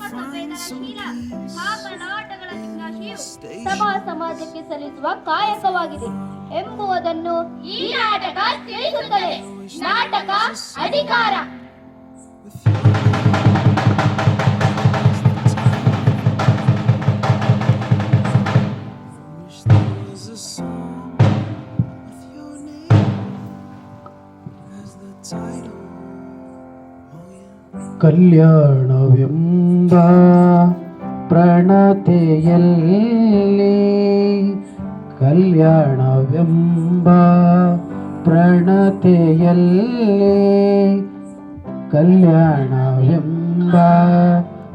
ಮತ್ತು ಸಮ ಸಮಾಜಕ್ಕೆ ಸಲ್ಲಿಸುವ ಕಾಯಕವಾಗಿದೆ ಎಂಬುವುದನ್ನು ಈ ನಾಟಕ ತಿಳಿಸುತ್ತದೆ. ನಾಟಕ ಅಧಿಕಾರ. ಕಲ್ಯಾಣವೆಂಬ ಪ್ರಣತೆಯಲ್ಲಿ ಕಲ್ಯಾಣವೆಂಬ ಪ್ರಣತೆಯಲ್ಲಿ ಕಲ್ಯಾಣವೆಂಬ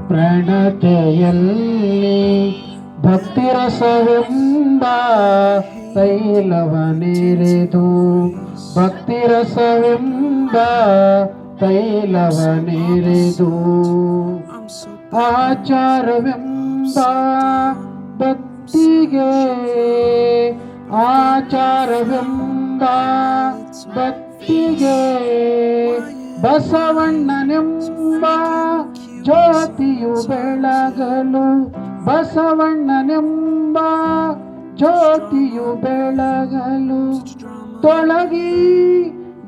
ಪ್ರಣತೆಯಲ್ಲಿ ಭಕ್ತಿರಸವೆಂಬ ತೈಲವನೇರಿದು ಭಕ್ತಿರಸವೆಂಬ ತೈಲವನೆರೆದು. ಆಚಾರವೆಂಬ ಭಕ್ತಿಗೆ ಆಚಾರವೆಂಬ ಭಕ್ತಿಗೆ ಬಸವಣ್ಣನೆಂಬ ಜ್ಯೋತಿಯು ಬೆಳಗಲು. ಬಸವಣ್ಣನೆಂಬ ಜ್ಯೋತಿಯು ಬೆಳಗಲು. ತೊಳಗಿ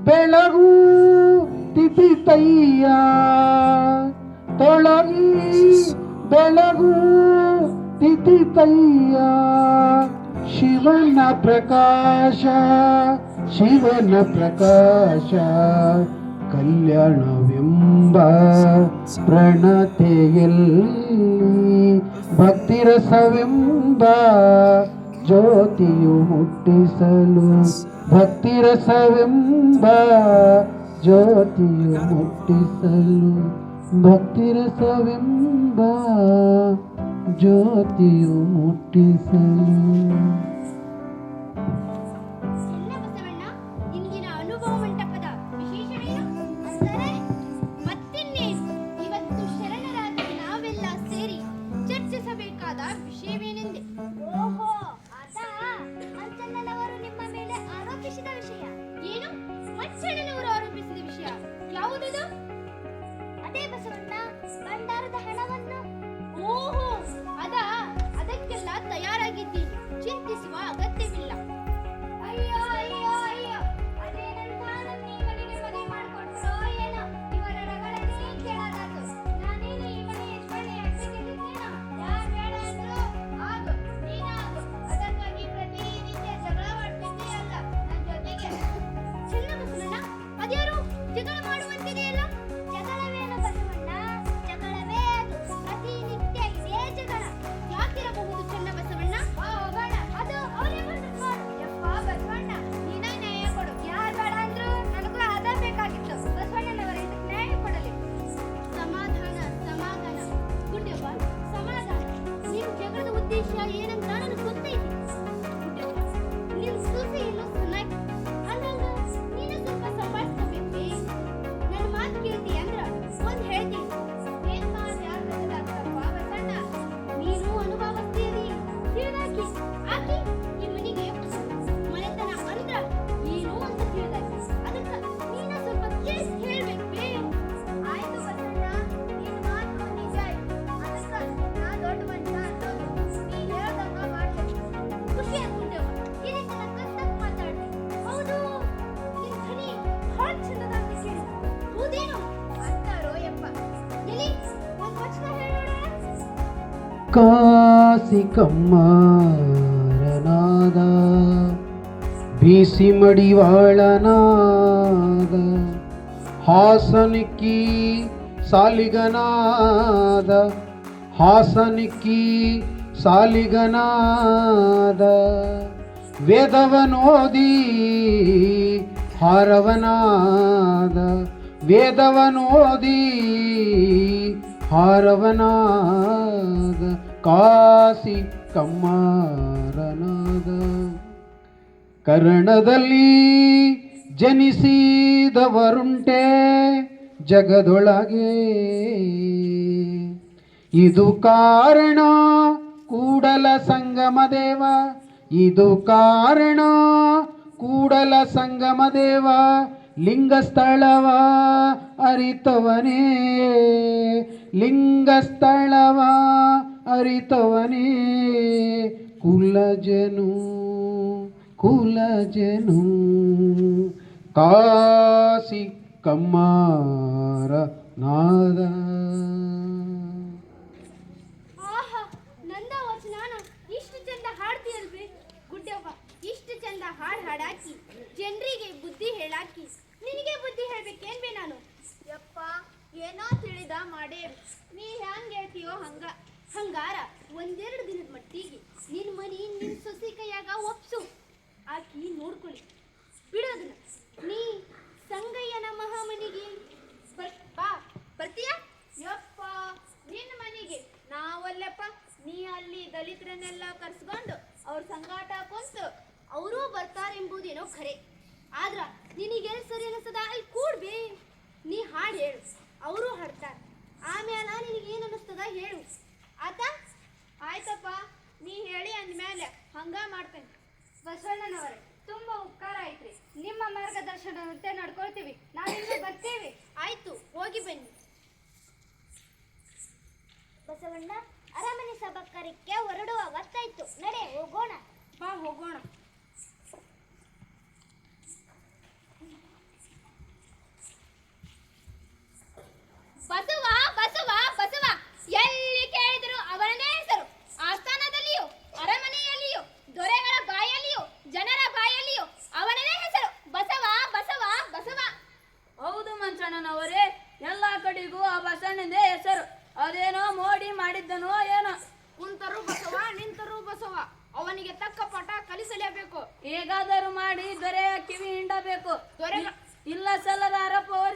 ಬೆಳಗು ತಿಥಿ ತೈಯ ತೊಳಗಿ ಬೆಳಗು ತಿಥಿ ತೈಯ. ಶಿವನ ಪ್ರಕಾಶ ಶಿವನ ಪ್ರಕಾಶ ಕಲ್ಯಾಣವೆಂಬ ಪ್ರಣತೆಯಲ್ಲಿ ಭಕ್ತಿರಸವೆಂಬ ಜ್ಯೋತಿಯು ಹುಟ್ಟಿಸಲು ಭಕ್ತಿರಸವೆಂಬ ಜ್ಯೋತಿಯು ಮುಟ್ಟಿಸಲು ಭಕ್ತಿರಸವೆಂಬ ಜ್ಯೋತಿಯು ಮುಟ್ಟಿಸಲು ನಾಸಿಕಮ್ಮರನಾದ ಬಿಸಿ ಮಡಿವಾಳನಾದ ಹಾಸನಿಕ್ಕಿ ಸಾಲಿಗನಾದ ಹಾಸನಿಕ್ಕಿ ಸಾಲಿಗನಾದ ವೇದವನೋದಿ ಹಾರವನಾದ ವೇದವನೋದಿ ಹಾರವನಾದ ಕಾಸಿ ಕಮ್ಮಾರನಾದ. ಕರ್ಣದಲ್ಲಿ ಜನಿಸಿದವರುಂಟೆ ಜಗದೊಳಗೆ. ಇದು ಕಾರಣ ಕೂಡಲ ಸಂಗಮ ದೇವ ಇದು ಕಾರಣ ಕೂಡಲ ಸಂಗಮ ದೇವ ಲಿಂಗಸ್ಥಳವ ಅರಿತವನೇ. ಲಿಂಗಸ್ಥಳವ ಅರಿತವನೇ. ಕುಲಜನು ಕುಲಜನು ಕಾಸಿ ಕಮ್ಮಾರ ನಾದ. ಇಷ್ಟು ಚಂದ ಹಾಡ್ ಹಾಡಾಕಿ, ಜನರಿಗೆ ಬುದ್ಧಿ ಹೇಳಾಕಿ, ನಿನಗೆ ಬುದ್ಧಿ ಹೇಳ್ಬೇಕೇನ್ಬೇ ನಾನು? ಯಪ್ಪ, ಏನೋ ತಿಳಿದ ಮಾಡೇ. ನೀ ಹ್ಯಾಂಗ್ ಹೇಳ್ತೀಯೋ ಹಂಗ. ಹಂಗಾರ ಒಂದೆರಡು ದಿನದ ಮಟ್ಟಿಗೆ ನಿನ್ನ ಮನಿ ನಿನ್ನ ಸೊಸಿ ಕೈಯಾಗ ಒಪ್ಸು. ಆಕಿ ನೋಡ್ಕೊಳ್ಳಿ. ಬಿಡೋದನ್ನ. ನೀ ಸಂಗಯ್ಯನ ಮಹಾಮನಿಗೆ ಬಾ ಬರ್ತೀಯ? ಯಪ್ಪ, ನಿನ್ನ ಮನೆಗೆ. ನಾವಲ್ಲಪ್ಪ. ನೀ ಅಲ್ಲಿ ದಲಿತರನ್ನೆಲ್ಲ ಕರ್ಸ್ಕೊಂಡು ಅವ್ರ ಸಂಗಾಟ ಕುಂತು ಅವರೂ ಬರ್ತಾರೆಂಬುದೇನೋ ಖರೆ. ಆದ್ರ ನಿನಗೆ ಸರಿ ಅನಿಸ್ತದ ಅಲ್ಲಿ ಕೂಡ್ಬೇ. ನೀ ಹಾಡು ಹೇಳು. ಅವರು ಹಾಡ್ತಾರೆ. ಆಮೇಲೆ ನಿನಗೆ ಏನು ಅನಿಸ್ತದ ಹೇಳು. ಆತ? ಆಯ್ತಪ್ಪ, ನೀ ಹೇಳಿ ಅಂದ್ಮೇಲೆ ಹಂಗ ಮಾಡ್ತೇನೆ. ಬಸವಣ್ಣನವರೇ, ತುಂಬಾ ಉಪಕಾರ ಆಯ್ತ್ರಿ. ನಿಮ್ಮ ಮಾರ್ಗದರ್ಶನದಂತೆ ನಡ್ಕೊಳ್ತೀವಿ. ನಾವಿನ್ನು ಬರ್ತೀವಿ. ಆಯ್ತು, ಹೋಗಿ ಬನ್ನಿ. ಬಸವಣ್ಣ, ಅರಮನೆ ಸಭಾಕರಕ್ಕೆ ಹೊರಡುವ ಹೊತ್ತಾಯ್ತು. ನಡೆ, ಹೋಗೋಣ. ಬಾ, ಹೋಗೋಣ.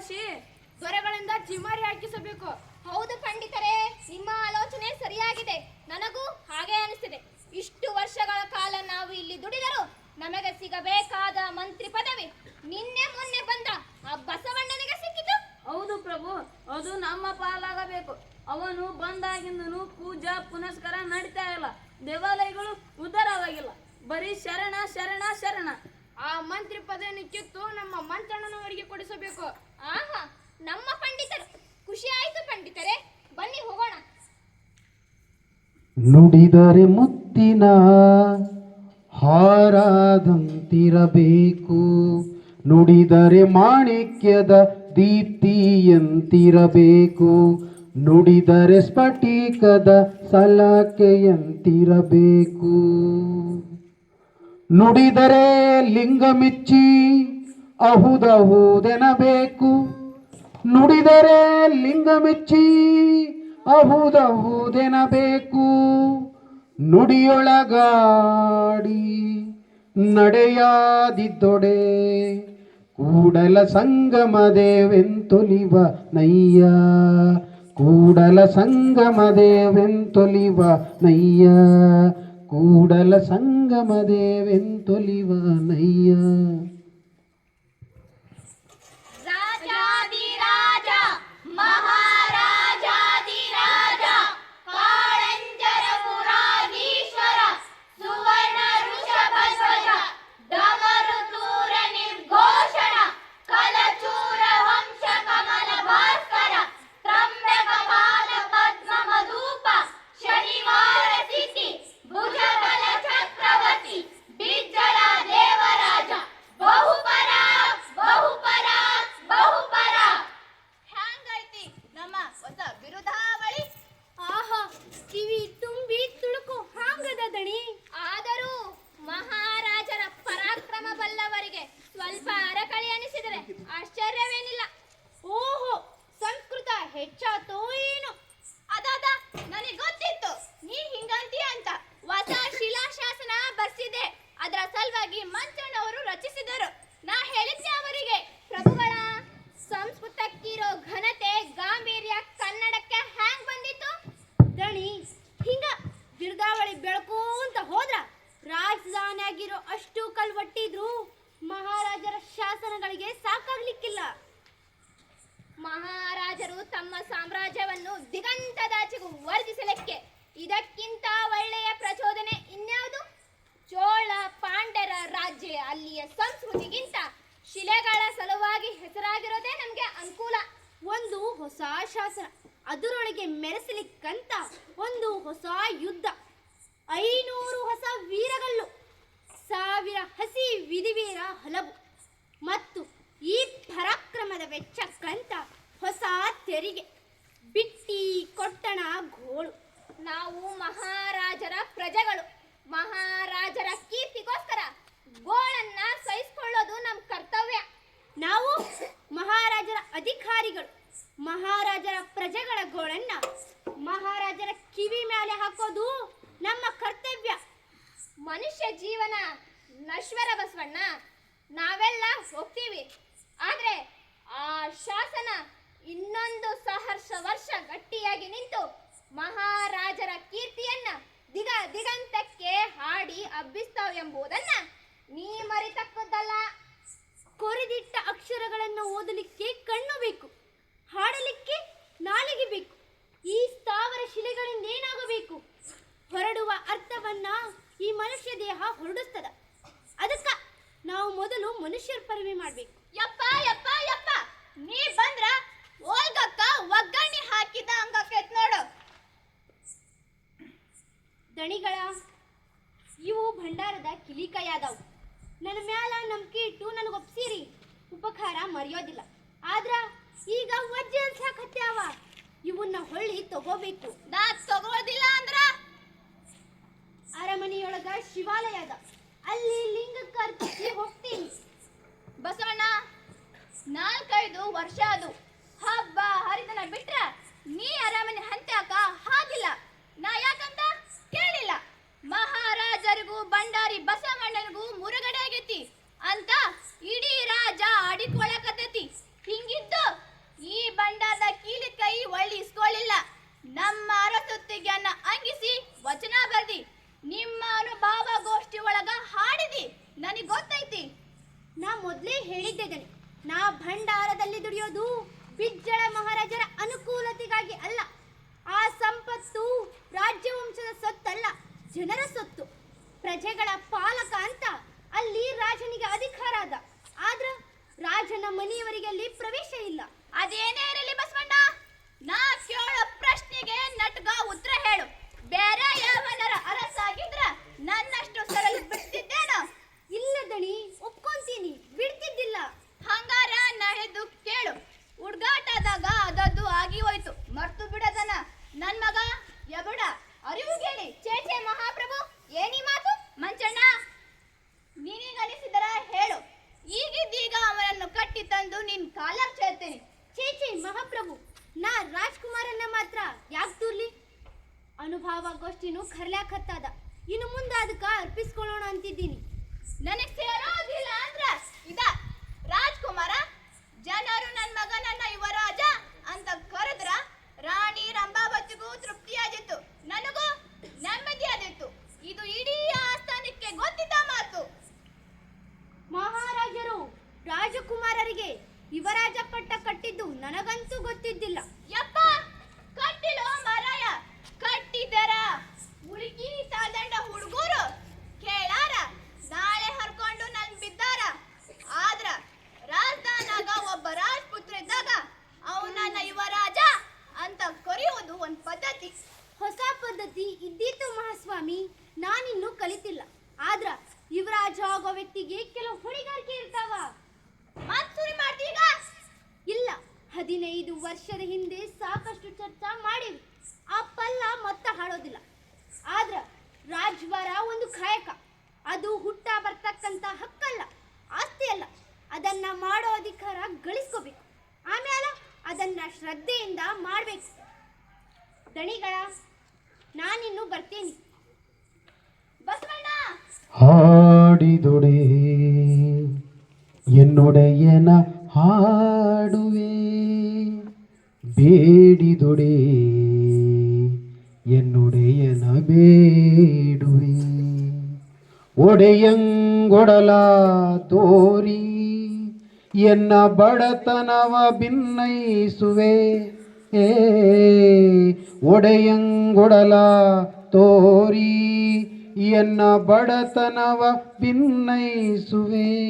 ವರ್ಷಿ ದೊರೆಗಳಿಂದ ಚಿಮಾರಿ ಹಾಕಿಸಬೇಕು. ಹೌದು ಪಂಡಿತರೇ, ನಿಮ್ಮ ಆಲೋಚನೆ ಸರಿಯಾಗಿದೆ. ನನಗೂ ಹಾಗೆ ಅನಿಸಿದೆ ಇಷ್ಟು ವರ್ಷಗಳ ಕಾಲ ನಾವು ಇಲ್ಲಿ ದುಡಿದರು ನಮಗೆ ಸಿಗಬೇಕಾದ ಮಂತ್ರಿ ಪದವಿ ನಿನ್ನೆ ಮೊನ್ನೆ ಬಂದ ಆ ಬಸವಣ್ಣನಿಗೆ ಸಿಕ್ಕಿತು. ಹೌದು ಪ್ರಭು, ಅದು ನಮ್ಮ ಪಾಲಾಗಬೇಕು. ಅವನು ಬಂದಾಗಿಂದನು ಪೂಜಾ ಪುನಸ್ಕಾರ ನಡೀತಾ ಇಲ್ಲ. ದೇವಾಲಯಗಳು ಉದ್ಧಾರವಾಗಿಲ್ಲ ಬರೀ ಶರಣ ಶರಣ ಶರಣ. ಆ ಮಂತ್ರಿ ಪದವಿಯನ್ನು ಕಿತ್ತು ನಮ್ಮ ಮಂತ್ರಣ್ಣನವರಿಗೆ ಕೊಡಿಸಬೇಕು. ಆಹಾ, ನಮ್ಮ ಪಂಡಿತರು. ಖುಷಿ ಆಯ್ತು ಪಂಡಿತರೇ. ಬನ್ನಿ ಹೋಗೋಣ. ನುಡಿದರೆ ಮುತ್ತಿನ ಹಾರಾದಂತಿರಬೇಕು. ನುಡಿದರೆ ಮಾಣಿಕ್ಯದ ದೀಪ್ತಿಯಂತಿರಬೇಕು. ನುಡಿದರೆ ಸ್ಫಟಿಕದ ಸಲಾಕೆಯಂತಿರಬೇಕು. ನುಡಿದರೆ ಲಿಂಗ ಮಿಚ್ಚಿ ಅಹುದಹುದೆನಬೇಕು. ನುಡಿದರೆ ಲಿಂಗ ಮೆಚ್ಚಿ ಅಹುದಹುದೆನಬೇಕು. ನುಡಿಯೊಳಗಾಡಿ ನಡೆಯಾದಿದ್ದೊಡೆ ಕೂಡಲ ಸಂಗಮದೇವೆಂತೊಲಿವ ನಯ್ಯ. ಕೂಡಲ ಸಂಗಮದೇವೆಂತೊಲಿವ ನಯ್ಯ. ಕೂಡಲ ಸಂಗಮದೇವೆಂತೊಲಿವ ನಯ್ಯ ರಾಜಾದಿರಾಜ ಮೆರೆಸಲಿಕ್ಕಂತ ಒಂದು ಹೊಸ ಯುದ್ಧ. ಐನೂರು ಹೊಸ ವೀರಗಲ್ಲು, ಸಾವಿರ ಹಸಿ ವಿಧಿವೀರ ಹಲವು ಮತ್ತು ಈ ಪರಾಕ್ರಮದ ವೆಚ್ಚಕ್ಕಂತ ಹೊಸ ತೆರಿಗೆ. ಬಿಟ್ಟಿ ಕೊಟ್ಟಣ ಗೋಳು ನಾವು ಮಹಾರಾಜರ ಪ್ರಜೆಗಳು. ಮಹಾರಾಜರ ಕೀರ್ತಿಗೋಸ್ಕರ ಗೋಳನ್ನ ಸಹಿಸ್ಕೊಳ್ಳೋದು ನಮ್ಮ ಕರ್ತವ್ಯ. ನಾವು ಮಹಾರಾಜರ ಅಧಿಕಾರಿಗಳು. ಮಹಾರಾಜರ ಪ್ರಜೆಗಳ ಗೋಳನ್ನ ಮಹಾರಾಜರ ಕಿವಿ ಮೇಲೆ ಹಾಕೋದು ನಮ್ಮ ಕರ್ತವ್ಯ. ಮನುಷ್ಯ ಜೀವನ ನಶ್ವರ ಬಸವಣ್ಣ, ನಾವೆಲ್ಲ ಹೋಗ್ತೀವಿ. ಆದ್ರೆ ಆ ಶಾಸನ ಇನ್ನೊಂದು ಸಹರ್ಷ ವರ್ಷ ಗಟ್ಟಿಯಾಗಿ ನಿಂತು ಮಹಾರಾಜರ ಕೀರ್ತಿಯನ್ನ ದಿಗ ದಿಗಂತಕ್ಕೆ ಹಾಡಿ ಹಬ್ಬಿಸ್ತಾವೆಂಬುದನ್ನ ನೀ ಮರಿತಕ್ಕದ್ದಲ್ಲ. ಕೊರೆದಿಟ್ಟ ಅಕ್ಷರಗಳನ್ನು ಓದಲಿಕ್ಕೆ ಕಣ್ಣು ಬೇಕು. ಹಾಡಲಿಕ್ಕೆ ನಾಲಿಗೆ ಬೇಕು. ಈ ಸ್ಥಾವರ ಶಿಲೆಗಳಿಂದ ಏನಾಗಬೇಕು? ಹೊರಡುವ ಅರ್ಥವನ್ನ ಈ ಮನುಷ್ಯ ದೇಹ ಹೊರಡಿಸ್ತದ. ಅದಕ್ಕ ನಾವು ಮೊದಲು ಮನುಷ್ಯರ ಪರಿವೆ ಮಾಡಬೇಕು. ಯಪ್ಪ ಯಪ್ಪ ಯಪ್ಪ! ನೀ ಬಂದ್ರ ಓಲ್ಗಕ್ಕ ಒಗ್ಗರಣೆ ಹಾಕಿದ ಹಂಗಾಕೈತ್ ನೋಡು. ದಣಿಗಳ ಇವು ಭಂಡಾರದ ಕಿಲಿಕೈಯಾದವು ನನ್ನ ಮ್ಯಾಲ ನಂಬಿಕೆ ಇಟ್ಟು ನನಗೆ ಒಪ್ಸಿರಿ ಉಪಕಾರ ಮರೆಯೋದಿಲ್ಲ. ಆದ್ರ ಈಗ ವಜ್ಜೆ ಅನ್ಸಾಕತ್ಯಾವ ಇವನ್ನ ಹೊಳ್ಳಿ ತಗೋಬೇಕು. ನಾ ತಗೋದಿಲ್ಲ ಅಂದ್ರ? ಅರಮನೆಯೊಳಗ ಶಿವಾಲಯ ಅದ. ಅಲ್ಲಿ ಲಿಂಗಕ್ಕೆ ಅರ್ಪಿಸಿ ಹೋಗ್ತೀನಿ. ಬಸವಣ್ಣ ನಾಲ್ಕೈದು ವರ್ಷ ಅದು. ಹಬ್ಬ ಹರಿದನ ಬಿಟ್ರ ನೀ ಅರಮನೆ ಹಂತ್ಯಾಕ ಹಾಗಿಲ್ಲ. ನಾ ಯಾಕಂತ ಕೇಳಿಲ್ಲ. ಮಹಾರಾಜರಿಗೂ ಬಂಡಾರಿ ಬಸವಣ್ಣನಿಗೂ ಮುರುಗಡೆ ಆಗೈತಿ. ಅಂತ ಇಡೀ ರಾಜ ಆಡಿಕೊಳ್ಳಕತ್ತೈತಿ ಹಿಂಗಿದ್ದು ಈ ಬಂಡಾದ ಕೀಲಿ ಕೈ ಒಳ್ಳಿ ಇಸ್ಕೊಳ್ಳಿಲ್ಲ ನಮ್ಮ ಅರಸೊತ್ತಿಗೆಯನ್ನ ಅಂಗಿಸಿ, ವಚನ ಬರ್ದಿ. ನಿಮ್ಮ ಅನುಭವ ಗೋಷ್ಠಿ ಒಳಗ ಹಾಡಿದಿ. ನನಗೆ ಗೊತ್ತೈತಿ. ನಾ ಮೊದಲೇ ಹೇಳಿದ್ದೇನೆ, ನಾ ಭಂಡಾರದಲ್ಲಿ ದುಡಿಯೋದು ಬಿಜ್ಜಳ ಮಹಾರಾಜರ ಅನುಕೂಲತೆಗಾಗಿ ಅಲ್ಲ. ಆ ಸಂಪತ್ತು ರಾಜ್ಯವಂಶದ ಸೊತ್ತಲ್ಲ, ಜನರ ಸೊತ್ತು. ಪ್ರಜೆಗಳ ಪಾಲಕ ಅಂತ ಅಲ್ಲಿ ರಾಜನಿಗೆ ಅಧಿಕಾರ ಅದ ಆದ್ರ ರಾಜನ ಮನೆಯವರಿಗೆ ಅಲ್ಲಿ ಪ್ರವೇಶ ಇಲ್ಲ. ಅದೇನೇ ಇರಲಿ ಬಸವಣ್ಣ? ನಾ ಕೇಳೋ ಪ್ರಶ್ನೆಗೆ ನಟ್ಗ ಉತ್ತರ ಹೇಳು. ಬೇರೆ ಯಾವನರ ಅರಸಾಗಿದ್ರ ನನ್ನಷ್ಟು ಸರಳ ಬಿಡ್ತಿದ್ದೇನೋ? ಇಲ್ಲ ದಣಿ ಒಪ್ಕೊಂತೀನಿ. ಬಿಡ್ತಿದ್ದಿಲ್ಲ. ಹಂಗಾರ ನಡೆದು ಕೇಳು. ಹುಡ್ಗಾಟದಾಗ ಅದದ್ದು ಆಗಿ ಹೋಯ್ತು. ಮರ್ತು ಬಿಡದನ. ನನ್ ಮಗ, ಯಬಡ, ಅರಿವು ಕೇಳಿ. ಚೇಚೆ ಮಹಾಪ್ರಭು ಏನಿ ಮಾತು? ಮಂಚಣ್ಣ ನೀನೀಗ ಅನಿಸಿದರ ಹೇಳು. ಈಗಿದ್ದೀಗ ಅವನನ್ನು ಕಟ್ಟಿ ತಂದು ನಿನ್ ಕಾಲಕ್ಕೆ ಸೇರ್ತೇನೆ ಚೇಚೆ ಮಹಾಪ್ರಭು. ನಾ ರಾಜ್ಕುಮಾರನ್ನ ಮಾತ್ರ ಯಾಕೆ ತೂರ್ಲಿ? ಅನುಭವ ಗೋಷ್ಠಿನೂ ಕರ್ಲ್ಯಾಕತ್ತದ ಇನ್ನು ಮುಂದೆ ಅದಕ್ಕೆ ಅರ್ಪಿಸ್ಕೊಳ್ಳೋಣ ಅಂತಿದ್ದೀನಿ. ನನಗ್ ವ್ಯಕ್ತಿಗೆ ಕೆಲವು ಹೊಣೆಗಾರಿಕೆ ಇರ್ತಾವ. ಸುರಿ ಮಾಡ್ತೀಗ ಇಲ್ಲ, ಹದಿನೈದು ವರ್ಷದ ಹಿಂದೆ ಸಾಕಷ್ಟು ಚರ್ಚಾ ಮಾಡಿವಿ. ಆ ಪಲ್ಲ ಮೊತ್ತ ಹಾಡೋದಿಲ್ಲ ಆದ್ರ ರಾಜ್ವರ ಒಂದು ಕಾಯಕ. ಅದು ಹುಟ್ಟ ಬರ್ತಕ್ಕಂತ ಹಕ್ಕಲ್ಲ, ಆಸ್ತಿ ಅಲ್ಲ. ಅದನ್ನ ಮಾಡೋ ಅಧಿಕಾರ ಗಳಿಸ್ಕೋಬೇಕು. ಆಮೇಲೆ ಅದನ್ನ ಶ್ರದ್ಧೆಯಿಂದ ಮಾಡಬೇಕು. ದಣಿಗಳ, ನಾನಿನ್ನು ಬರ್ತೀನಿ. ಬಸವಣ್ಣ! ಹಾಡಿದೊಡೆ ಎನ್ನೊಡೆಯನ ಹಾಡುವೆ ಬೇಡಿದೊಡೆ ಎನ್ನೊಡೆಯನ ಬೇಡುವೆ ಒಡೆಯಂಗೊಡಲ ತೋರಿ ಎನ್ನ ಬಡತನವ ಭಿನ್ನಯಿಸುವೆ ಏ ಒಡೆಯಂಗೊಡಲ ತೋರಿ ಎನ್ನ ಬಡತನವ ಭಿನ್ನೈಸುವೆ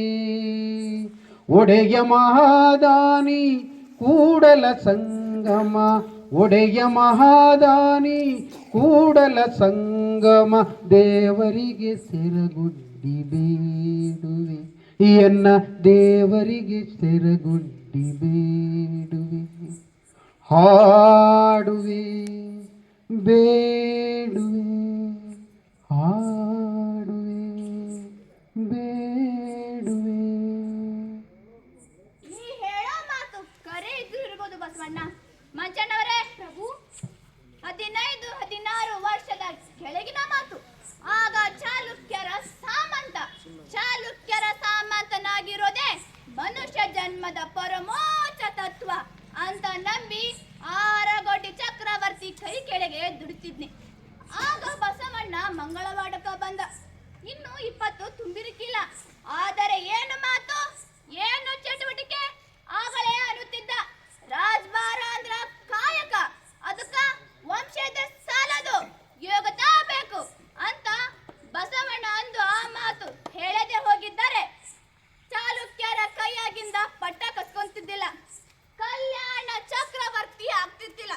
ಒಡೆಯ ಮಹಾದಾನಿ ಕೂಡಲ ಸಂಗಮ, ಒಡೆಯ ಮಹಾದಾನಿ ಕೂಡಲ ಸಂಗಮ ದೇವರಿಗೆ ಸೆರಗುಡ್ಡಿ ಬೇಡುವೆ. ಎನ್ನ ದೇವರಿಗೆ ಸೆರಗುಡ್ಡಿ ಬೇಡುವೆ. ಹಾಡುವೆ, ಬೇಡುವೆ. ಹಾಡುವೆ ಬೇಡುವೆ ನೀ ಹೇಳೋ ಮಾತು ಕರೆ ಇದ್ದು ಇರ್ಬೋದು ಬಸವಣ್ಣ ಮಂಚಣ್ಣವರೇ ಪ್ರಭು ಹದಿನೈದು ಹದಿನಾರು ವರ್ಷದ ಕೆಳಗಿನ ಮಾತು ಆಗ ಚಾಲುಕ್ಯರ ಸಾಮಂತ ಚಾಲುಕ್ಯರ ಸಾಮಂತನಾಗಿರೋದೇ ಮನುಷ್ಯ ಜನ್ಮದ ಪರಮೋಚ್ಚ ತತ್ವ ಅಂತ ನಂಬಿ ಆರಗೋಟಿ ಚಕ್ರವರ್ತಿ ಕೈ ಕೆಳಗೆ ದುಡಿತಿದ್ನಿ ಆಗ ಬಸವಣ್ಣ ಮಂಗಳವಾಡಕ ಬಂದ ಇನ್ನು ಇಪ್ಪತ್ತು ತುಂಬಿರಿಕಿಲ್ಲ ಆದರೆ ಏನು ಮಾತು ಏನು ಚಟುವಟಿಕೆ ಆಗಲೇ ಅನ್ನುತ್ತಿದ್ದ ರಾಜ್ಭಾರ ಅಂದ್ರ ಕಾಯಕ ಅದಕ್ಕ ವಂಶದ ಸಾಲದು ಯೋಗತಾ ಬೇಕು ಅಂತ ಬಸವಣ್ಣ ಅಂದು ಆ ಮಾತು ಹೇಳದೆ ಹೋಗಿದ್ದಾರೆ ಚಾಲುಕ್ಯರ ಕೈಯಾಗಿಂದ ಪಟ್ಟ ಕಸ್ಕೊಂತಿದ್ದಿಲ್ಲ ಕಲ್ಯಾಣ ಚಕ್ರವರ್ತಿ ಆಗ್ತಿದ್ದಿಲ್ಲ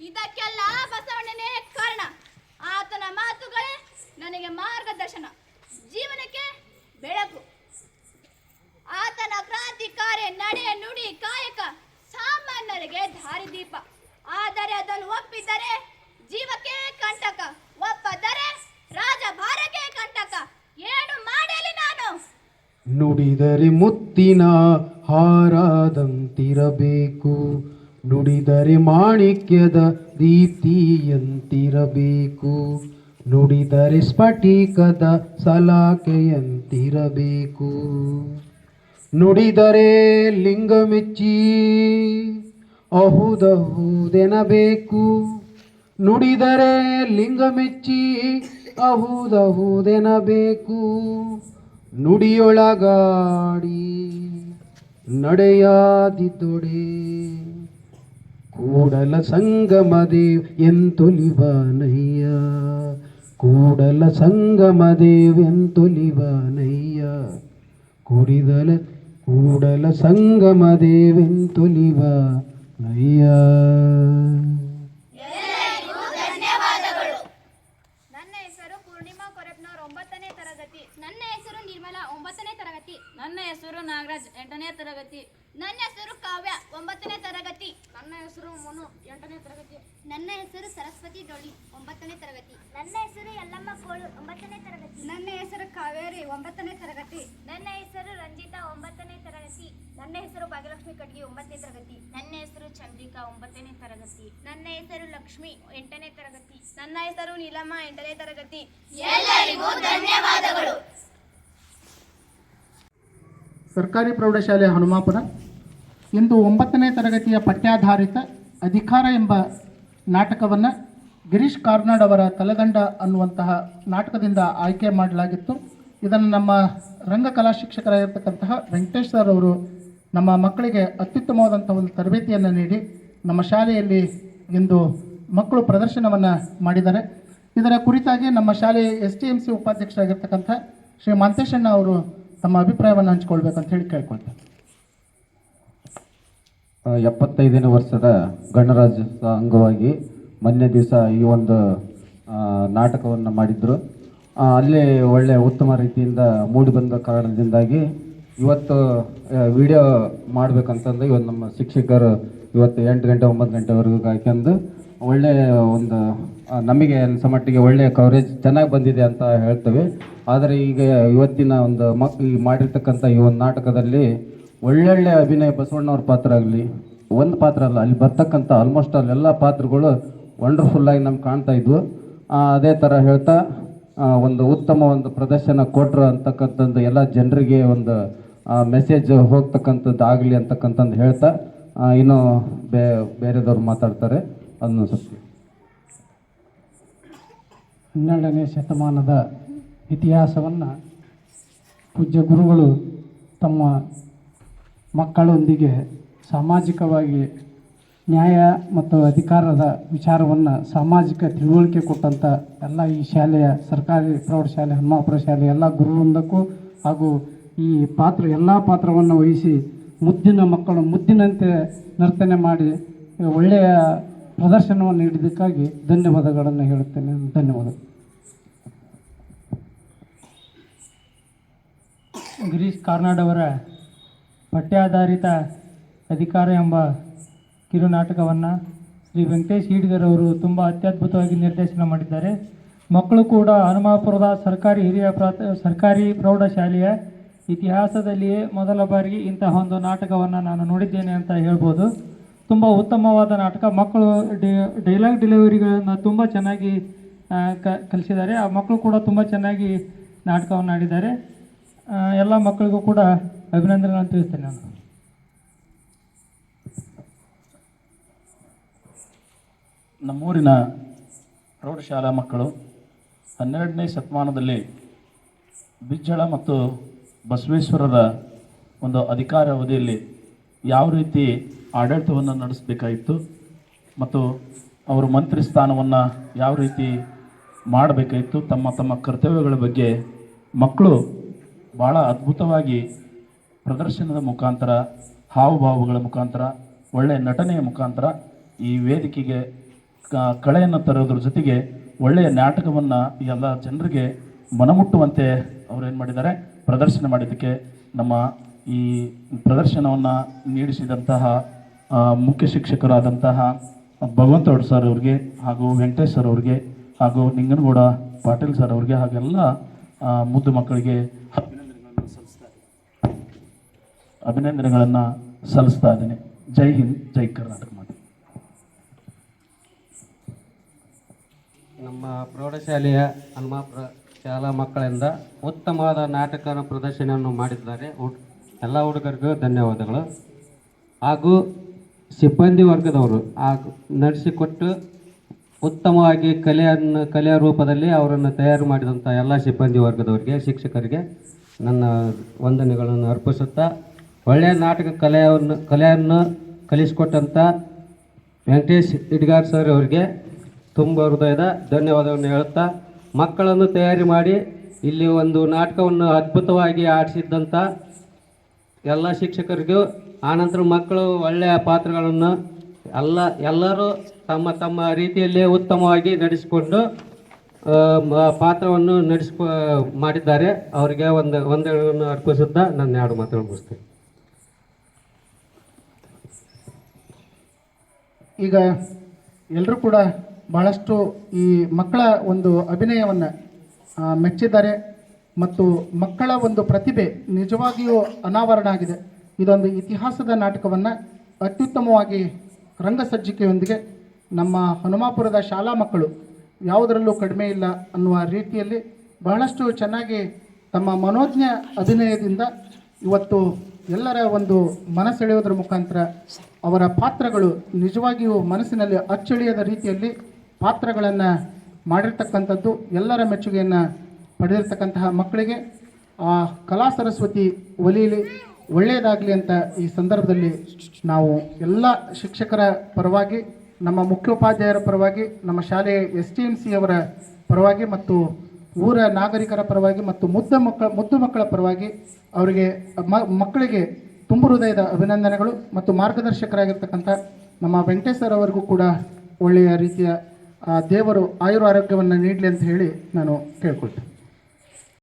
ಇದಕ್ಕೆಲ್ಲ ಬಸವಣ್ಣನೇ ಕಾರಣ ಆತನ ಮಾತುಗಳೇ ನನಗೆ ಮಾರ್ಗದರ್ಶನ ಜೀವನಕ್ಕೆ ಬೆಳಕು ಆತನ ಕ್ರಾಂತಿಕಾರಿ ನಡೆ ನುಡಿ ಕಾಯಕ ಸಾಮಾನ್ಯರಿಗೆ ದಾರಿದೀಪ ಆದರೆ ಅದನ್ನು ಒಪ್ಪಿದರೆ ಜೀವಕ್ಕೆ ಕಂಟಕ ಒಪ್ಪದರೆ ರಾಜಭಾರಕ್ಕೆ ಕಂಟಕ ಏನು ಮಾಡಲಿ ನಾನು ನುಡಿದರೆ ಮುತ್ತಿನ ಹಾರದಂತಿರಬೇಕು. ನುಡಿದರೆ ಮಾಣಿಕ್ಯದ ದೀಪ್ತಿಯಂತಿರಬೇಕು ನುಡಿದರೆ ಸ್ಫಟಿಕದ ಸಲಾಕೆಯಂತಿರಬೇಕು. ನುಡಿದರೆ ಲಿಂಗ ಮೆಚ್ಚಿ ಅಹುದಹುದೆನಬೇಕು. ನುಡಿದರೆ ಲಿಂಗ ಮೆಚ್ಚಿ ಅಹುದಹುದೆನಬೇಕು. ನುಡಿಯೊಳಗಾಡಿ ನಡೆಯಾದಿದ್ದೊಡೆ ಕೂಡಲ ಸಂಗಮದೇವ್ ಎಂತೊಲಿವನಯ್ಯ ಕೂಡಲ ಸಂಗಮದೇವ್ ಎಂತೊಲಿವನಯ್ಯ ಕುಡಿದಲ ಕೂಡಲ ಸಂಗಮದೇವೆಂತೊಲಿವ ನಯ್ಯ ನನ್ನ ಹೆಸರು ಪೂರ್ಣಿಮಾ ಕೊರಪ್ನವ್ರ ಒಂಬತ್ತನೇ ತರಗತಿ ನನ್ನ ಹೆಸರು ನಿರ್ಮಲಾ ಒಂಬತ್ತನೇ ತರಗತಿ ನನ್ನ ಹೆಸರು ನಾಗರಾಜ್ ಎಂಟನೇ ತರಗತಿ ನನ್ನ ಹೆಸರು ಕಾವ್ಯ ಒಂಬತ್ತನೇ ತರಗತಿ ನನ್ನ ಹೆಸರು ಎಂಟನೇ ತರಗತಿ. ನನ್ನ ಹೆಸರು ಸರಸ್ವತಿ ಡೋಳಿ ಒಂಬತ್ತನೇ ತರಗತಿ. ನನ್ನ ಹೆಸರು ಯಲ್ಲಮ್ಮ ಕೋಳು ಒಂಬತ್ತನೇ ತರಗತಿ. ನನ್ನ ಹೆಸರು ಕಾವೇರಿ ಒಂಬತ್ತನೇ ತರಗತಿ. ನನ್ನ ಹೆಸರು ರಂಜಿತಾ ಒಂಬತ್ತನೇ ತರಗತಿ. ನನ್ನ ಹೆಸರು ಭಾಗ್ಯಲಕ್ಷ್ಮಿ ಕಟ್ಗಿ ಒಂಬತ್ತನೇ ತರಗತಿ. ನನ್ನ ಹೆಸರು ಚಂದ್ರಿಕಾ ಒಂಬತ್ತನೇ ತರಗತಿ. ನನ್ನ ಹೆಸರು ಲಕ್ಷ್ಮಿ ಎಂಟನೇ ತರಗತಿ. ನನ್ನ ಹೆಸರು ನೀಲಮ್ಮ ಎಂಟನೇ ತರಗತಿ. ಎಲ್ಲರಿಗೂ ಧನ್ಯವಾದಗಳು. ಸರ್ಕಾರಿ ಪ್ರೌಢಶಾಲೆ ಹನುಮಾಪುರ. ಇಂದು ಒಂಬತ್ತನೇ ತರಗತಿಯ ಪಠ್ಯಾಧಾರಿತ ಅಧಿಕಾರ ಎಂಬ ನಾಟಕವನ್ನು ಗಿರೀಶ್ ಕಾರ್ನಾಡ್ ಅವರ ತಲೆದಂಡ ಅನ್ನುವಂತಹ ನಾಟಕದಿಂದ ಆಯ್ಕೆ ಮಾಡಲಾಗಿತ್ತು. ಇದನ್ನು ನಮ್ಮ ರಂಗಕಲಾ ಶಿಕ್ಷಕರಾಗಿರ್ತಕ್ಕಂತಹ ವೆಂಕಟೇಶ್ ಸರ್ ಅವರು ನಮ್ಮ ಮಕ್ಕಳಿಗೆ ಅತ್ಯುತ್ತಮವಾದಂಥ ಒಂದು ತರಬೇತಿಯನ್ನು ನೀಡಿ ನಮ್ಮ ಶಾಲೆಯಲ್ಲಿ ಇಂದು ಮಕ್ಕಳು ಪ್ರದರ್ಶನವನ್ನು ಮಾಡಿದ್ದಾರೆ. ಇದರ ಕುರಿತಾಗಿ ನಮ್ಮ ಶಾಲೆಯ ಎಸ್ ಟಿ ಎಂ ಸಿ ಉಪಾಧ್ಯಕ್ಷರಾಗಿರ್ತಕ್ಕಂಥ ಶ್ರೀ ಮಂತೇಶಣ್ಣ ಅವರು ತಮ್ಮ ಅಭಿಪ್ರಾಯವನ್ನು ಹಂಚ್ಕೊಳ್ಬೇಕಂತ ಹೇಳಿ ಕೇಳ್ಕೊಳ್ತೇನೆ. ಆ, ಎಪ್ಪತ್ತೈದನೇ ವರ್ಷದ ಗಣರಾಜ್ಯೋತ್ಸವ ಅಂಗವಾಗಿ ಮೊನ್ನೆ ದಿವಸ ಈ ಒಂದು ನಾಟಕವನ್ನು ಮಾಡಿದ್ದರು ಅಲ್ಲಿ ಒಳ್ಳೆಯ ಉತ್ತಮ ರೀತಿಯಿಂದ ಮೂಡಿಬಂದ ಕಾರಣದಿಂದಾಗಿ ಇವತ್ತು ವಿಡಿಯೋ ಮಾಡಬೇಕಂತಂದು ಇವತ್ತು ನಮ್ಮ ಶಿಕ್ಷಕರು ಇವತ್ತು ಎಂಟು ಗಂಟೆ, ಒಂಬತ್ತು ಗಂಟೆವರೆಗೂ ಕಾಯ್ಕೊಂಡು ಒಳ್ಳೆಯ ಒಂದು ನಮಗೆ ಅನಿಸೋ ಮಟ್ಟಿಗೆ ಒಳ್ಳೆಯ ಕವರೇಜ್ ಚೆನ್ನಾಗಿ ಬಂದಿದೆ ಅಂತ ಹೇಳ್ತೇವೆ. ಆದರೆ ಈಗ ಇವತ್ತಿನ ಒಂದು ಮಕ್ ಮಾಡಿರ್ತಕ್ಕಂಥ ಈ ಒಂದು ನಾಟಕದಲ್ಲಿ ಒಳ್ಳೊಳ್ಳೆ ಅಭಿನಯ ಬಸವಣ್ಣವ್ರ ಪಾತ್ರ ಆಗಲಿ, ಒಂದು ಪಾತ್ರ ಅಲ್ಲ, ಅಲ್ಲಿ ಬರ್ತಕ್ಕಂಥ ಆಲ್ಮೋಸ್ಟ್ ಅಲ್ಲೆಲ್ಲ ಪಾತ್ರಗಳು ವಂಡರ್ಫುಲ್ಲಾಗಿ ನಮ್ಗೆ ಕಾಣ್ತಾ ಇದ್ವು. ಅದೇ ಥರ ಹೇಳ್ತಾ ಒಂದು ಉತ್ತಮ ಒಂದು ಪ್ರದರ್ಶನ ಕೊಟ್ರು ಅಂತಕ್ಕಂಥದ್ದು, ಎಲ್ಲ ಜನರಿಗೆ ಒಂದು ಮೆಸೇಜ್ ಹೋಗ್ತಕ್ಕಂಥದ್ದು ಆಗಲಿ ಅಂತಕ್ಕಂಥದ್ದು ಹೇಳ್ತಾ ಇನ್ನೂ ಬೇ, ಬೇರೆದವ್ರು ಮಾತಾಡ್ತಾರೆ. ಅದನ್ನು ಸ್ವಲ್ಪ ಹನ್ನೆರಡನೇ ಶತಮಾನದ ಇತಿಹಾಸವನ್ನು ಪೂಜ್ಯ ಗುರುಗಳು ತಮ್ಮ ಮಕ್ಕಳೊಂದಿಗೆ ಸಾಮಾಜಿಕವಾಗಿ ನ್ಯಾಯ ಮತ್ತು ಅಧಿಕಾರದ ವಿಚಾರವನ್ನು ಸಾಮಾಜಿಕ ತಿಳುವಳಿಕೆ ಕೊಟ್ಟಂಥ ಎಲ್ಲ ಈ ಶಾಲೆಯ ಸರ್ಕಾರಿ ಪ್ರೌಢಶಾಲೆ ಹನುಮಾಪುರ ಶಾಲೆ ಎಲ್ಲ ಗುರುವೃಂದಕ್ಕೂ ಹಾಗೂ ಈ ಪಾತ್ರ, ಎಲ್ಲ ಪಾತ್ರವನ್ನು ವಹಿಸಿ ಮುದ್ದಿನ ಮಕ್ಕಳು ಮುದ್ದಿನಂತೆ ನರ್ತನೆ ಮಾಡಿ ಒಳ್ಳೆಯ ಪ್ರದರ್ಶನವನ್ನು ನೀಡಿದ್ದಕ್ಕಾಗಿ ಧನ್ಯವಾದಗಳನ್ನು ಹೇಳುತ್ತೇನೆ. ಧನ್ಯವಾದಗಳು. ಗಿರೀಶ್ ಕಾರ್ನಾಡ್ ಅವರ ಪಠ್ಯಾಧಾರಿತ ಅಧಿಕಾರ ಎಂಬ ಕಿರುನಾಟಕವನ್ನು ಶ್ರೀ ವೆಂಕಟೇಶ್ ಈಡ್ಗರ್ ಅವರು ತುಂಬ ಅತ್ಯದ್ಭುತವಾಗಿ ನಿರ್ದೇಶನ ಮಾಡಿದ್ದಾರೆ. ಮಕ್ಕಳು ಕೂಡ ಹನುಮಾಪುರದ ಸರ್ಕಾರಿ ಹಿರಿಯ ಪ್ರಾಥ, ಸರ್ಕಾರಿ ಪ್ರೌಢಶಾಲೆಯ ಇತಿಹಾಸದಲ್ಲಿಯೇ ಮೊದಲ ಬಾರಿಗೆ ಇಂತಹ ಒಂದು ನಾಟಕವನ್ನು ನಾನು ನೋಡಿದ್ದೇನೆ ಅಂತ ಹೇಳ್ಬೋದು. ತುಂಬ ಉತ್ತಮವಾದ ನಾಟಕ. ಮಕ್ಕಳು ಡೈಲಾಗ್ ಡೆಲಿವರಿಗಳನ್ನು ತುಂಬ ಚೆನ್ನಾಗಿ ಕಲಿಸಿದ್ದಾರೆ. ಆ ಮಕ್ಕಳು ಕೂಡ ತುಂಬ ಚೆನ್ನಾಗಿ ನಾಟಕವನ್ನು ಆಡಿದ್ದಾರೆ. ಎಲ್ಲ ಮಕ್ಕಳಿಗೂ ಕೂಡ ಅಭಿನಂದನೆಗಳನ್ನು ತಿಳಿಸ್ತೇನೆ ನಾನು. ನಮ್ಮೂರಿನ ಪ್ರೌಢಶಾಲಾ ಮಕ್ಕಳು ಹನ್ನೆರಡನೇ ಶತಮಾನದಲ್ಲಿ ಬಿಜ್ಜಳ ಮತ್ತು ಬಸವೇಶ್ವರರ ಒಂದು ಅಧಿಕಾರ ಅವಧಿಯಲ್ಲಿ ಯಾವ ರೀತಿ ಆಡಳಿತವನ್ನು ನಡೆಸಬೇಕಾಗಿತ್ತು ಮತ್ತು ಅವರು ಮಂತ್ರಿ ಸ್ಥಾನವನ್ನು ಯಾವ ರೀತಿ ಮಾಡಬೇಕಾಯಿತು ತಮ್ಮ ತಮ್ಮ ಕರ್ತವ್ಯಗಳ ಬಗ್ಗೆ ಮಕ್ಕಳು ಭಾಳ ಅದ್ಭುತವಾಗಿ ಪ್ರದರ್ಶನದ ಮುಖಾಂತರ, ಹಾವಭಾವಗಳ ಮುಖಾಂತರ ಒಳ್ಳೆಯ ನಟನೆಯ ಮುಖಾಂತರ ಈ ವೇದಿಕೆಗೆ ಕಳೆಯನ್ನು ತರೋದ್ರ ಜೊತೆಗೆ ಒಳ್ಳೆಯ ನಾಟಕವನ್ನು ಎಲ್ಲ ಜನರಿಗೆ ಮನಮುಟ್ಟುವಂತೆ ಅವರೇನು ಮಾಡಿದ್ದಾರೆ, ಪ್ರದರ್ಶನ ಮಾಡಿದ್ದಕ್ಕೆ ನಮ್ಮ ಈ ಪ್ರದರ್ಶನವನ್ನು ನೀಡಿಸಿದಂತಹ ಮುಖ್ಯ ಶಿಕ್ಷಕರಾದಂತಹ ಭಗವಂತೌಡ್ ಸರ್ ಅವ್ರಿಗೆ ಹಾಗೂ ವೆಂಕಟೇಶ್ ಸರ್ ಅವ್ರಿಗೆ ಹಾಗೂ ನಿಂಗನಗೌಡ ಪಾಟೀಲ್ ಸರ್ ಅವ್ರಿಗೆ ಹಾಗೆಲ್ಲ ಮುದ್ದು ಮಕ್ಕಳಿಗೆ ಅಭಿನಂದನೆಗಳನ್ನು ಸಲ್ಲಿಸ್ತಾ ಇದ್ದೇನೆ. ಜೈ ಹಿಂದ್, ಜೈ ಕರ್ನಾಟಕ ಮಾತೆ. ನಮ್ಮ ಪ್ರೌಢಶಾಲೆಯ ಹನುಮಾಪುರ ಶಾಲಾ ಮಕ್ಕಳಿಂದ ಉತ್ತಮವಾದ ನಾಟಕ ಪ್ರದರ್ಶನವನ್ನು ಮಾಡಿದ್ದಾರೆ. ಎಲ್ಲ ಹುಡುಗರಿಗೂ ಧನ್ಯವಾದಗಳು. ಹಾಗೂ ಸಿಬ್ಬಂದಿ ವರ್ಗದವರು ನಡೆಸಿಕೊಟ್ಟು ಉತ್ತಮವಾಗಿ ಕಲೆಯನ್ನು, ಕಲೆಯ ರೂಪದಲ್ಲಿ ಅವರನ್ನು ತಯಾರು ಮಾಡಿದಂಥ ಎಲ್ಲ ಸಿಬ್ಬಂದಿ ವರ್ಗದವರಿಗೆ, ಶಿಕ್ಷಕರಿಗೆ ನನ್ನ ವಂದನೆಗಳನ್ನು ಅರ್ಪಿಸುತ್ತಾ ಒಳ್ಳೆಯ ನಾಟಕ ಕಲೆಯನ್ನು ಕಲೆಯನ್ನು ಕಲಿಸಿಕೊಟ್ಟಂಥ ವೆಂಕಟೇಶ್ ಇಡ್ಗಾರ್ ಸರ್ ಅವರಿಗೆ ತುಂಬ ಹೃದಯದ ಧನ್ಯವಾದವನ್ನು ಹೇಳುತ್ತಾ, ಮಕ್ಕಳನ್ನು ತಯಾರಿ ಮಾಡಿ ಇಲ್ಲಿ ಒಂದು ನಾಟಕವನ್ನು ಅದ್ಭುತವಾಗಿ ಆಡಿಸಿದ್ದಂಥ ಎಲ್ಲ ಶಿಕ್ಷಕರಿಗೂ ಆನಂತರ ಮಕ್ಕಳು ಒಳ್ಳೆಯ ಪಾತ್ರಗಳನ್ನು ಎಲ್ಲ, ಎಲ್ಲರೂ ತಮ್ಮ ತಮ್ಮ ರೀತಿಯಲ್ಲಿ ಉತ್ತಮವಾಗಿ ನಡೆಸಿಕೊಂಡು ಪಾತ್ರವನ್ನು ನಡೆಸ್ಕೊ, ಮಾಡಿದ್ದಾರೆ. ಅವರಿಗೆ ಒಂದು, ಒಂದೆರಡನ್ನು ಅರ್ಪಿಸುತ್ತಾ ನನ್ನ ಎರಡು ಮಾತುಗಳು ಮುಗಿಸ್ತೇನೆ. ಈಗ ಎಲ್ಲರೂ ಕೂಡ ಬಹಳಷ್ಟು ಈ ಮಕ್ಕಳ ಒಂದು ಅಭಿನಯವನ್ನು ಮೆಚ್ಚಿದ್ದಾರೆ ಮತ್ತು ಮಕ್ಕಳ ಒಂದು ಪ್ರತಿಭೆ ನಿಜವಾಗಿಯೂ ಅನಾವರಣ ಆಗಿದೆ. ಇದೊಂದು ಇತಿಹಾಸದ ನಾಟಕವನ್ನು ಅತ್ಯುತ್ತಮವಾಗಿ ರಂಗಸಜ್ಜಿಕೆಯೊಂದಿಗೆ ನಮ್ಮ ಹನುಮಾಪುರದ ಶಾಲಾ ಮಕ್ಕಳು ಯಾವುದರಲ್ಲೂ ಕಡಿಮೆ ಇಲ್ಲ ಅನ್ನುವ ರೀತಿಯಲ್ಲಿ ಬಹಳಷ್ಟು ಚೆನ್ನಾಗಿ ತಮ್ಮ ಮನೋಜ್ಞ ಅಭಿನಯದಿಂದ ಇವತ್ತು ಎಲ್ಲರ ಒಂದು ಮನಸೆಳೆಯೋದ್ರ ಮುಖಾಂತರ ಅವರ ಪಾತ್ರಗಳು ನಿಜವಾಗಿಯೂ ಮನಸ್ಸಿನಲ್ಲಿ ಅಚ್ಚಳಿಯದ ರೀತಿಯಲ್ಲಿ ಪಾತ್ರಗಳನ್ನು ಮಾಡಿರ್ತಕ್ಕಂಥದ್ದು, ಎಲ್ಲರ ಮೆಚ್ಚುಗೆಯನ್ನು ಪಡೆದಿರ್ತಕ್ಕಂತಹ ಮಕ್ಕಳಿಗೆ ಆ ಕಲಾ ಸರಸ್ವತಿ ಒಲಿಯಲಿ ಒಳ್ಳೆಯದಾಗಲಿ ಅಂತ ಈ ಸಂದರ್ಭದಲ್ಲಿ ನಾವು ಎಲ್ಲ ಶಿಕ್ಷಕರ ಪರವಾಗಿ, ನಮ್ಮ ಮುಖ್ಯೋಪಾಧ್ಯಾಯರ ಪರವಾಗಿ, ನಮ್ಮ ಶಾಲೆಯ ಎಸ್ ಟಿ ಎಂ ಸಿಯವರ ಪರವಾಗಿ ಮತ್ತು ಊರ ನಾಗರಿಕರ ಪರವಾಗಿ ಮತ್ತು ಮುದ್ದ ಮಕ್ಕಳ ಮುದ್ದು ಮಕ್ಕಳ ಪರವಾಗಿ ಅವರಿಗೆ ಮಕ್ಕಳಿಗೆ ತುಂಬು ಹೃದಯದ ಅಭಿನಂದನೆಗಳು ಮತ್ತು ಮಾರ್ಗದರ್ಶಕರಾಗಿರ್ತಕ್ಕಂಥ ನಮ್ಮ ವೆಂಕಟೇಶ್ ಅವರಿಗೂ ಕೂಡ ಒಳ್ಳೆಯ ರೀತಿಯ ದೇವರು ಆಯುರ ಆರೋಗ್ಯವನ್ನು ನೀಡಲಿ ಅಂತ ಹೇಳಿ ನಾನು ಕೇಳ್ಕೊಳ್ತೇನೆ.